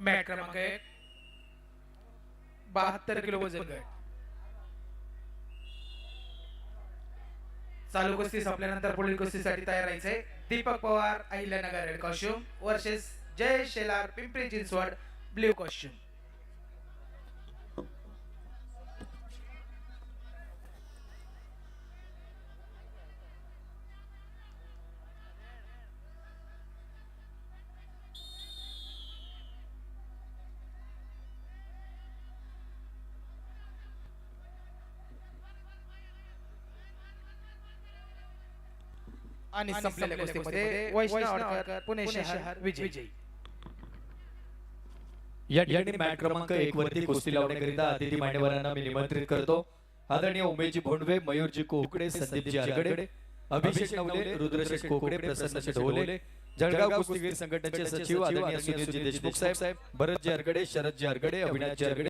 Mat क्रमांक एक. बहात्तर किलो वजन गट. चालू कुस्ती संपल्यानंतर पुढील कुस्तीसाठी तयार राहायचंय. Deepak Pawar Ahilyanagar red costume versus Jay Shelar Pimpri Chinchwad blue costume आणि संपलेल्या वैष्णव आडकर पुणे शहर विजय. या ठिकाणी मॅट क्रमांक एक वरती कुस्ती लावण्याकरिता अतिथी मान्यवरांना मी निमंत्रित करतो. आदरणीय उमेशजी भोंडवे मयूरजी कोकडे संदीपजी आरगडे अभिषेक नवले रुद्रशेठ कोकडे प्रसन्नशेठ ढोले जळगाव कुस्तीगीर संघटनेचे सचिव आदरणीय सुनीलजी देशमुख साहेब भरतजी आरगडे शरदजी आरगडे अविनाशजी आरगडे